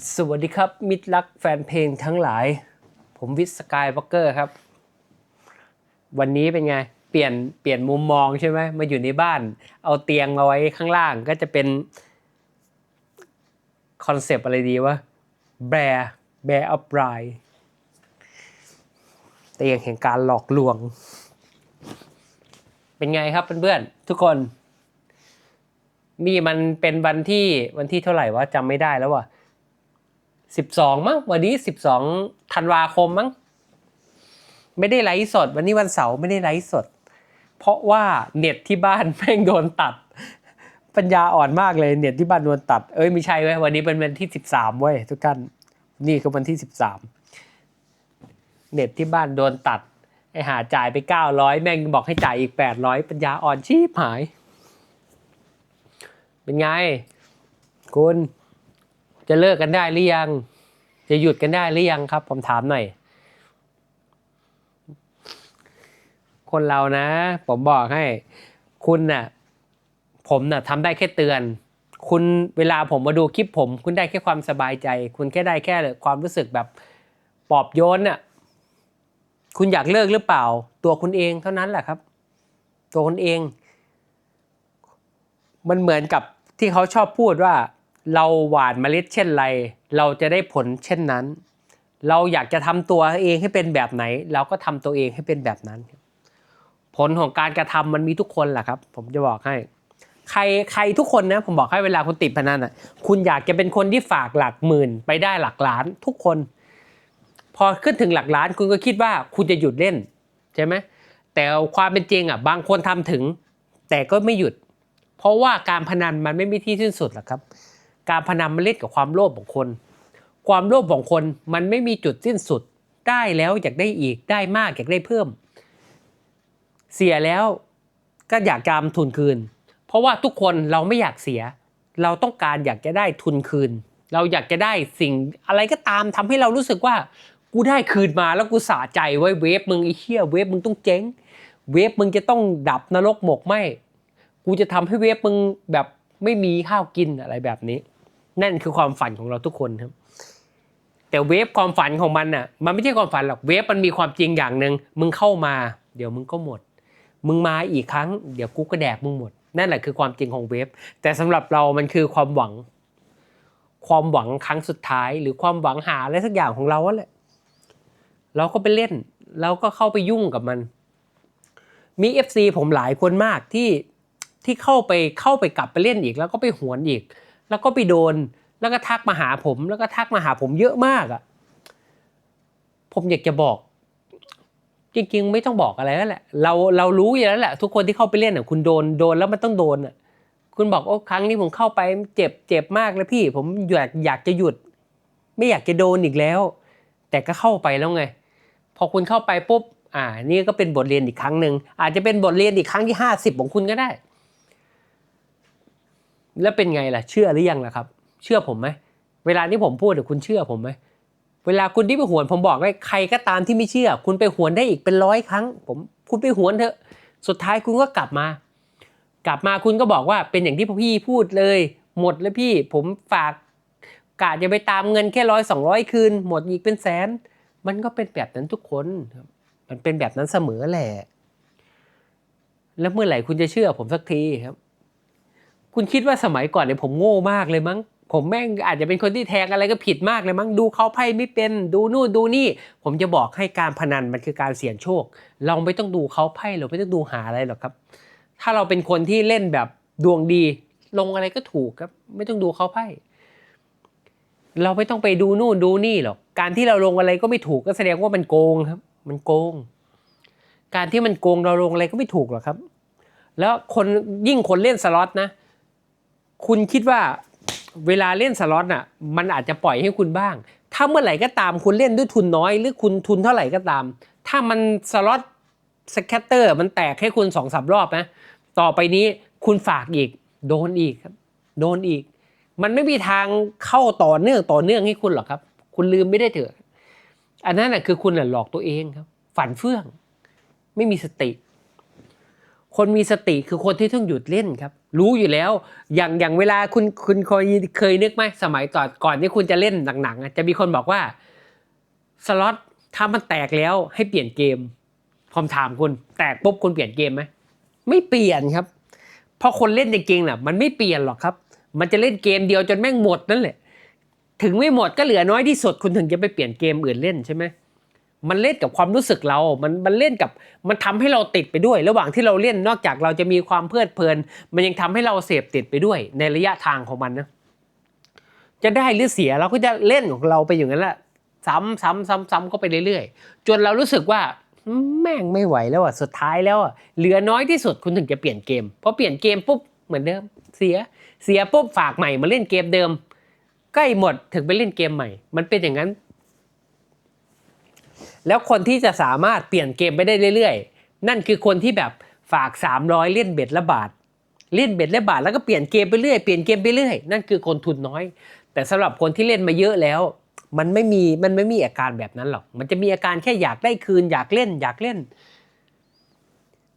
สวัสดีครับ มิตรรักแฟนเพลงทั้งหลาย ผมวิทย์สกายวอล์กเกอร์ครับ วันนี้เป็นไง เปลี่ยนเปลี่ยนมุมมองใช่ไหมมาอยู่ในบ้าน เอาเตียงมาไว้ข้างล่างก็จะเป็นคอนเซปต์อะไรดีวะแบร์แบร์อัพไรเตียงแห่งการหลอกลวง เป็นไงครับเพื่อนๆทุกคนนี่มันเป็นวันที่วันที่เท่าไหร่วะจำไม่ได้แล้วว่ะ สิบสองมั้งวันนี้สิบสองธันวาคมมั้งไม่ได้ไลฟ์สด วันนี้วันเสาร์ไม่ได้ไลฟ์สด เพราะว่าเน็ตที่บ้านแม่งโดนตัด ปัญญาอ่อนมากเลยเน็ตที่บ้านโดนตัด เอ้ยไม่ใช่เว้ยวันนี้เป็นวันที่สิบสามเว้ยทุกท่านนี่คือวันที่สิบสามเน็ตที่บ้านโดนตัดไอหาจ่ายไปเก้าร้อยแม่งบอกให้จ่ายอีกแปดร้อยปัญญาอ่อนชีพหาย เป็นไง คุณ จะเลิกกันได้หรือยัง จะหยุดกันได้หรือยังครับ ผมถามหน่อย คนเรานะ ผมบอกให้ คุณน่ะ ผมน่ะทำได้แค่เตือน คุณเวลาผมมาดูคลิปผม คุณได้แค่ความสบายใจ คุณแค่ได้แค่ความรู้สึกแบบปลอบโยนน่ะ คุณอยากเลิกหรือเปล่า ตัวคุณเองเท่านั้นแหละครับ ตัวคุณเอง มันเหมือนกับที่เขาชอบพูดว่า เราหว่านเมล็ดเช่นไร เราจะได้ผลเช่นนั้น เราอยากจะทำตัวเองให้เป็นแบบไหน เราก็ทำตัวเองให้เป็นแบบนั้น ผลของการกระทำมันมีทุกคนแหละครับ ผมจะบอกให้ ใครใครทุกคนนะผมบอกให้เวลาคุณติดพนันอะ คุณอยากจะเป็นคนที่ฝากหลักหมื่น ไปได้หลักล้านทุกคน พอขึ้นถึงหลักล้าน คุณก็คิดว่าคุณจะหยุดเล่นใช่ไหมแต่ความเป็นจริงอะ บางคนทำถึง แต่ก็ไม่หยุด เพราะว่าการพนันมันไม่มีที่สิ้นสุดหรอกครับ การพนันมันเล่นกับความโลภของคน ความโลภของคนมันไม่มีจุดสิ้นสุด ได้แล้วอยากได้อีก ได้มากอยากได้เพิ่ม เสียแล้วก็อยากจะทำทุนคืน เพราะว่าทุกคนเราไม่อยากเสีย เราต้องการอยากจะได้ทุนคืน เราอยากจะได้สิ่งอะไรก็ตามทำให้เรารู้สึกว่า กูได้คืนมาแล้วกูสะใจไว้เวฟมึงไอ้เหี้ยเวฟมึงต้องเจ๊ง เวฟมึงจะต้องดับนรกหมกไหมกูจะทำให้เวฟมึงแบบไม่มีข้าวกินอะไรแบบนี้ นั่นคือความฝันของเราทุกคนครับ แต่เวฟความฝันของมันน่ะ มันไม่ใช่ความฝันหรอกเวฟมันมีความจริงอย่างหนึ่งมึงเข้ามา เดี๋ยวมึงก็หมด มึงมาอีกครั้ง เดี๋ยวกูก็แดกมึงหมด นั่นแหละคือความจริงของเวฟแต่สำหรับเรามันคือความหวัง ความหวังครั้งสุดท้าย หรือความหวังหาอะไรสักอย่างของเราแหละเราก็ไปเล่นเราก็เข้าไปยุ่งกับมัน มี FC ผมหลายคนมากที่ที่เข้าไปเข้าไปกลับไปเล่นอีก แล้วก็ไปหวนอีก แล้วก็ไปโดน แล้วก็ทักมาหาผม แล้วก็ทักมาหาผมเยอะมากอะ่ะ ผมอยากจะบอก จริงๆ ไม่ต้องบอกอะไรแล้วแหละ เราเรารู้อยู่แล้วแหละทุกคนที่เข้าไปเล่นอะคุณโดนโดนแล้วมันต้องโดนอะ คุณบอกโอ้ครั้งนี้ผมเข้าไปเจ็บเจ็บมากเลยพี่ ผมอยากอยากจะหยุด ไม่อยากจะโดนอีกแล้ว แต่ก็เข้าไปแล้วไง พอคุณเข้าไปปุ๊บอ่า นี่ก็เป็นบทเรียนอีกครั้งหนึ่งอาจจะเป็นบทเรียนอีกครั้งที่ห้าสิบของคุณก็ได้ แล้วเป็นไงล่ะ เชื่อหรือยังล่ะครับ เชื่อผมไหม เวลาที่ผมพูดเดี๋ยวคุณเชื่อผมไหม เวลาคุณที่ไปหวนผมบอกเลยใครก็ตามที่ไม่เชื่อ คุณไปหวนได้อีกเป็นร้อยครั้ง ผมคุณไปหวนเถอะ สุดท้ายคุณก็กลับมา กลับมาคุณก็บอกว่าเป็นอย่างที่พี่พูดเลย หมดแล้วพี่ผมฝากกะจะไปตามเงินแค่ร้อยสองร้อยคืน หมดอีกเป็นแสน มันก็เป็นแบบนั้นทุกคนมันเป็นแบบนั้นเสมอแหละแล้วเมื่อไหร่คุณจะเชื่อผมสักทีครับ คุณคิดว่าสมัยก่อนเนี่ยผมโง่มากเลยมั้ง ผมแม่งอาจจะเป็นคนที่แทงอะไรก็ผิดมากเลยมั้ง ดูเขาไพ่ไม่เป็น ดูนู่นดูนี่ ผมจะบอกให้การพนันมันคือการเสี่ยงโชค เราไม่ต้องดูเขาไพ่เราไม่ต้องดูหาอะไรหรอกครับ ถ้าเราเป็นคนที่เล่นแบบดวงดี ลงอะไรก็ถูกครับ ไม่ต้องดูเขาไพ่ เราไม่ต้องไปดูนู่นดูนี่หรอก การที่เราลงอะไรก็ไม่ถูกก็แสดงว่ามันโกงครับ มันโกง การที่มันโกงเราลงอะไรก็ไม่ถูกหรอกครับ แล้วคนยิ่งคนเล่นสล็อตนะ คุณคิดว่าเวลาเล่นสล็อตน่ะมันอาจจะปล่อยให้คุณบ้าง ถ้าเมื่อไหร่ก็ตามคุณเล่นด้วยทุนน้อย หรือคุณทุนเท่าไหร่ก็ตาม ถ้ามันสล็อตสแคตเตอร์มันแตกให้คุณสองสามรอบนะต่อไปนี้คุณฝากอีก โดนอีกครับ โดนอีก มันไม่มีทางเข้าต่อเนื่องต่อเนื่องให้คุณหรอกครับ คุณลืมไม่ได้เถอะ อันนั้นน่ะคือคุณหลอกตัวเองครับ ฝันเฟื่อง ไม่มีสติ คนมีสติคือคนที่ต้องหยุดเล่นครับ รู้อยู่แล้ว อย่างอย่างเวลาคุณคุณเคยเคยนึกไหมสมัยก่อนก่อนที่คุณจะเล่นหนังๆจะมีคนบอกว่าสล็อตถ้ามันแตกแล้วให้เปลี่ยนเกมผมถามคุณแตกปุ๊บคุณเปลี่ยนเกมไหมไม่เปลี่ยนครับพราะคนเล่นจริงๆน่ะ มันไม่เปลี่ยนหรอกครับ มันจะเล่นเกมเดียวจนแม่งหมดนั่นแหละ ถึงไม่หมดก็เหลือน้อยที่สุดคุณถึงจะไปเปลี่ยนเกมอื่นเล่นใช่ไหม มันเล่นกับความรู้สึกเรา มันมันเล่นกับ มันทำให้เราติดไปด้วย ระหว่างที่เราเล่นนอกจากเราจะมีความเพลิดเพลิน มันยังทำให้เราเสพติดไปด้วย ในระยะทางของมันนะ จะได้หรือเสียเราก็จะเล่นของเราไปอย่างนั้นแหละซ้ำซ้ำซ้ำซ้ำก็ไปเรื่อยๆ จนเรารู้สึกว่าแม่งไม่ไหวแล้วอะ สุดท้ายแล้วอะ เหลือน้อยที่สุดคุณถึงจะเปลี่ยนเกม พอเปลี่ยนเกมปุ๊บเหมือนเดิม เสีย เสียปุ๊บฝากใหม่มาเล่นเกมเดิม ใกล้หมดถึงไปเล่นเกมใหม่ มันเป็นอย่างนั้น แล้วคนที่จะสามารถเปลี่ยนเกมไปได้เรื่อยๆ นั่นคือคนที่แบบฝาก 300 เล่นเบ็ดละบาท เล่นเบ็ดละบาทแล้วก็เปลี่ยนเกมไปเรื่อยเปลี่ยนเกมไปเรื่อยนั่นคือคนทุนน้อย แต่สำหรับคนที่เล่นมาเยอะแล้ว มันไม่มีมันไม่มีอาการแบบนั้นหรอก มันจะมีอาการแค่อยากได้คืนอยากเล่นอยากเล่น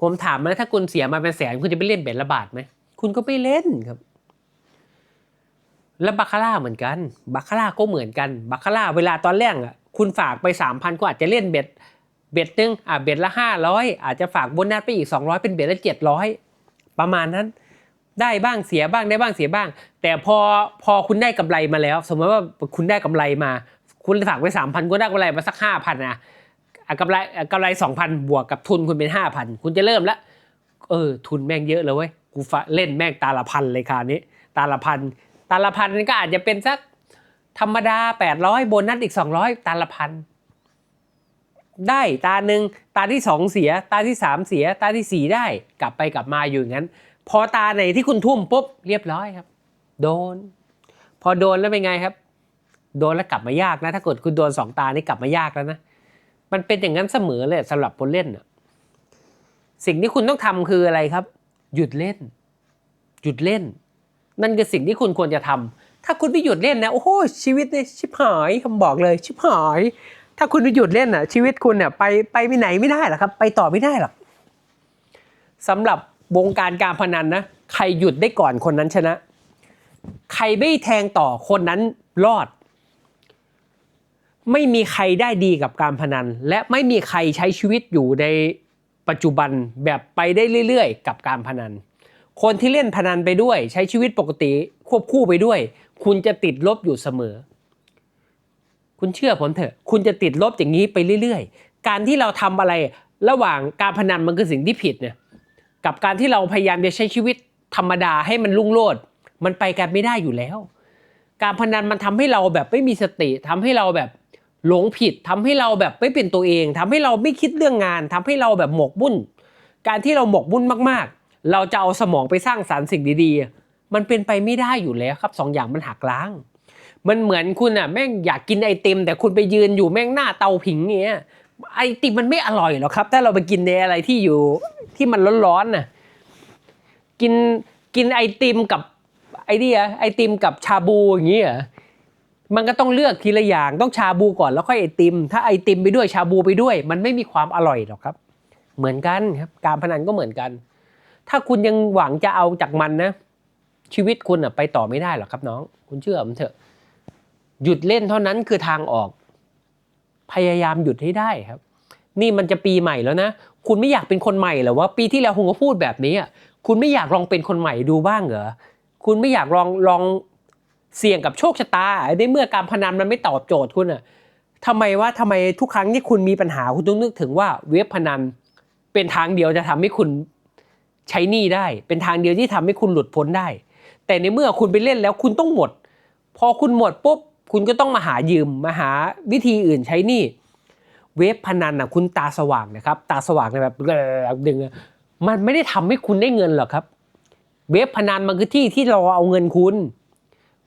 ผมถามนะถ้าคุณเสียมาเป็นแสนคุณจะไปเล่นเบ็ดละบาทไหมคุณก็ไม่เล่นครับ แล้วบาคาร่าเหมือนกัน บาคาร่าก็เหมือนกัน บาคาร่าเวลาตอนแรกอะ คุณฝากไปสามพันก็อาจจะเล่นเบ็ดเบ็ดหนึงอะเบ็ดละห้าร้อยอาจจะฝากโบนัสไปอีกสองร้อยเป็นเบ็ดละเจ็ดร้อยประมาณนั้น ได้บ้างเสียบ้างได้บ้างเสียบ้าง แต่พอพอคุณได้กำไรมาแล้ว สมมติว่าคุณได้กำไรมา คุณฝากไปสามพันคุณได้กำไรมาสักห้าพันนะกำไรกำไรสองพันบวกกับทุนคุณเป็นห้าพันคุณจะเริ่มละเออทุนแม่งเยอะเลยเว้ยกูเล่นแม่งตาละพันเลยคราวนี้ ตาละพันตาละพันก็อาจจะเป็นสัก ธรรมดาแปดร้อยโบนัสอีกสองร้อยตาละพัน ได้ตาหนึ่งตาที่สองเสีย ตาที่สามเสีย ตาที่สี่ได้ กลับไปกลับมาอยู่อย่างนั้น พอตาไหนที่คุณทุ่มปุ๊บเรียบร้อยครับ โดน พอโดนแล้วเป็นไงครับ โดนแล้วกลับมายากนะ ถ้าเกิดคุณโดนสองตานี่กลับมายากแล้วนะ มันเป็นอย่างนั้นเสมอเลยสำหรับคนเล่นสิ่งที่คุณต้องทำคืออะไรครับ หยุดเล่น หยุดเล่น นั่นคือสิ่งที่คุณควรจะทำ ถ้าคุณไม่หยุดเล่นนะโอ้โหชีวิตเนี่ยชิบหายคำบอกเลยชิบหาย ถ้าคุณไม่หยุดเล่นอะ ชีวิตคุณเนี่ยไปไปไม่ไหนไม่ได้หรอกครับ ไปต่อไม่ได้หรอกสำหรับวงการการพนันนะใครหยุดได้ก่อนคนนั้นชนะ ใครไม่แทงต่อคนนั้นรอด ไม่มีใครได้ดีกับการพนัน และไม่มีใครใช้ชีวิตอยู่ในปัจจุบันแบบไปได้เรื่อย ๆ กับการพนัน คนที่เล่นพนันไปด้วย ใช้ชีวิตปกติควบคู่ไปด้วย คุณจะติดลบอยู่เสมอ คุณเชื่อผมเถอะ คุณจะติดลบอย่างนี้ไปเรื่อยๆ การที่เราทำอะไรระหว่างการพนันมันคือสิ่งที่ผิดเนี่ยกับการที่เราพยายามจะใช้ชีวิตธรรมดาให้มันรุ่งโรจน์มันไปกันไม่ได้อยู่แล้ว การพนันมันทำให้เราแบบไม่มีสติทำให้เราแบบหลงผิดทำให้เราแบบไม่เป็นตัวเองทำให้เราไม่คิดเรื่องงานทำให้เราแบบหมกมุ่นการที่เราหมกมุ่นมากๆ เราจะเอาสมองไปสร้างสารรค์สิ่งดีๆ มันเป็นไปไม่ได้อยู่แล้วครับสองอย่างมันหักล้าง มันเหมือนคุณอะแม่งอยากกินไอติม แต่คุณไปยืนอยู่แม่งหน้าเตาผิงเงี้ยไอติมมันไม่อร่อยหรอกครับ ถ้าเราไปกินในอะไรที่อยู่ที่มันร้อนๆน่ะกินกินไอติมกับไอเดียไอติมกับชาบูอย่างเงี้ยมันก็ต้องเลือกทีละอย่างต้องชาบูก่อนแล้วค่อยไอติม ถ้าไอติมไปด้วยชาบูไปด้วย มันไม่มีความอร่อยหรอกครับ เหมือนกันครับ การพนันก็เหมือนกัน ถ้าคุณยังหวังจะเอาจากมันนะ ชีวิตคุณอะไปต่อไม่ได้หรอกครับน้อง คุณเชื่อผมเถอะ หยุดเล่นเท่านั้นคือทางออก พยายามหยุดให้ได้ครับ นี่มันจะปีใหม่แล้วนะ คุณไม่อยากเป็นคนใหม่หรอว่าปีที่แล้วคุณก็พูดแบบนี้อะคุณไม่อยากลองเป็นคนใหม่ดูบ้างเหรอคุณไม่อยากลองลองเสี่ยงกับโชคชะตาในเมื่อการพนันมันไม่ตอบโจทย์คุณอะทำไมว่าทำไมทุกครั้งที่คุณมีปัญหาคุณต้องนึกถึงว่าเว็บพนันเป็นทางเดียวจะทำให้คุณใช้หนี้ได้ เป็นทางเดียวที่ทำให้คุณหลุดพ้นได้ แต่ในเมื่อคุณไปเล่นแล้วคุณต้องหมด พอคุณหมดปุ๊บคุณก็ต้องมาหายืมมาหาวิธีอื่นใช้หนี้เว็บพนันอะคุณตาสว่างนะครับ ตาสว่างแบบดึงอะมันไม่ได้ทำให้คุณได้เงินหรอกครับ เว็บพนันมันคือที่ที่เราเอาเงินคุณ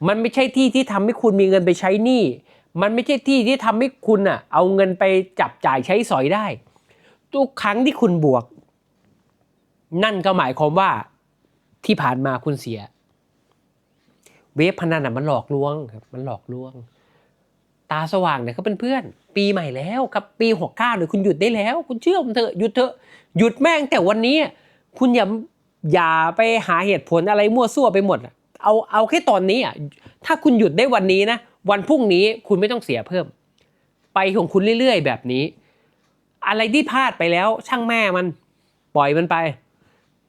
มันไม่ใช่ที่ที่ทำให้คุณมีเงินไปใช้หนี้มันไม่ใช่ที่ที่ทำให้คุณอะเอาเงินไปจับจ่ายใช้สอยได้ ทุกครั้งที่คุณบวก นั่นก็หมายความว่าที่ผ่านมาคุณเสีย เว็บพนันอะมันหลอกลวงครับมันหลอกลวง ตาสว่างเนี่ยเขาเป็นเพื่อน ปีใหม่แล้วครับปีหกเก้าเนี่ยคุณหยุดได้แล้ว คุณเชื่อผมเถอะหยุดเถอะหยุดแม่งแต่วันนี้คุณอย่าอย่าไปหาเหตุผลอะไรมั่วซั่วไปหมดเอาเอาแค่ตอนนี้อะถ้าคุณหยุดได้วันนี้นะวันพรุ่งนี้คุณไม่ต้องเสียเพิ่ม ไปของคุณเรื่อย ๆ แบบนี้ อะไรที่พลาดไปแล้วช่างแม่มันปล่อยมันไป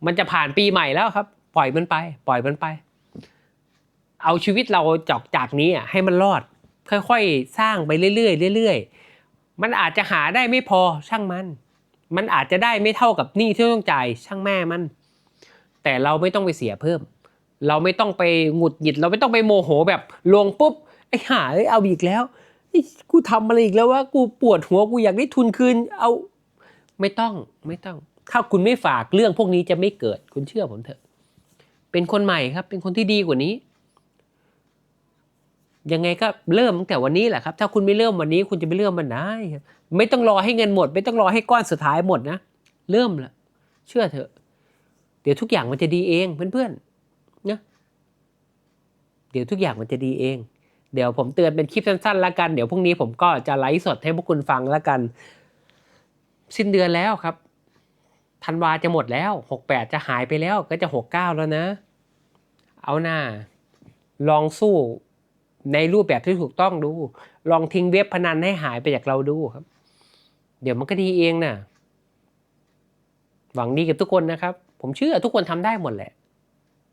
มันจะผ่านปีใหม่แล้วครับ ปล่อยมันไป ปล่อยมันไป เอาชีวิตเราจากจากนี้อะให้มันรอด ค่อยๆ สร้างไปเรื่อยๆเรื่อยๆ มันอาจจะหาได้ไม่พอช่างมัน มันอาจจะได้ไม่เท่ากับหนี้ที่ต้องจ่ายช่างแม่มัน แต่เราไม่ต้องไปเสียเพิ่ม เราไม่ต้องไปหงุดหงิด เราไม่ต้องไปโมโหแบบลงปุ๊บไอ้หาเอ้ยเอาอีกแล้วกูทำอะไรอีกแล้ววะกูปวดหัวกูอยากได้ทุนคืน เอาไม่ต้องไม่ต้อง ถ้าคุณไม่ฝากเรื่องพวกนี้จะไม่เกิดคุณเชื่อผมเถอะ เป็นคนใหม่ครับ เป็นคนที่ดีกว่านี้ ยังไงก็เริ่มตั้งแต่วันนี้แหละครับ ถ้าคุณไม่เริ่มวันนี้คุณจะไปเริ่มวันไหนครับไม่ต้องรอให้เงินหมด ไม่ต้องรอให้ก้อนสุดท้ายหมดนะ เริ่มละเชื่อเถอะ เดี๋ยวทุกอย่างมันจะดีเองเพื่อนๆนะเดี๋ยวทุกอย่างมันจะดีเอง เดี๋ยวผมเตือนเป็นคลิปสั้นๆแล้วกัน เดี๋ยวพรุ่งนี้ผมก็จะไลฟ์สดให้พวกคุณฟังแล้วกัน สิ้นเดือนแล้วครับธันวาจะหมดแล้วหกแปดจะหายไปแล้วก็จะหกเก้าแล้วนะ เอาหน้าลองสู้ ในรูปแบบที่ถูกต้องดู ลองทิ้งเว็บพนันให้หายไปจากเราดูครับ เดี๋ยวมันก็ดีเองนะหวังดีกับทุกคนนะครับ ผมเชื่อทุกคนทำได้หมดแหละ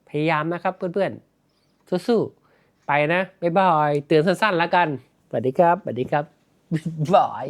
พยายามนะครับเพื่อนๆ สู้ๆ ไปนะ บ๊ายบาย เตือนสั้นๆแล้วกัน สวัสดีครับ สวัสดีครับ บ๊ายบาย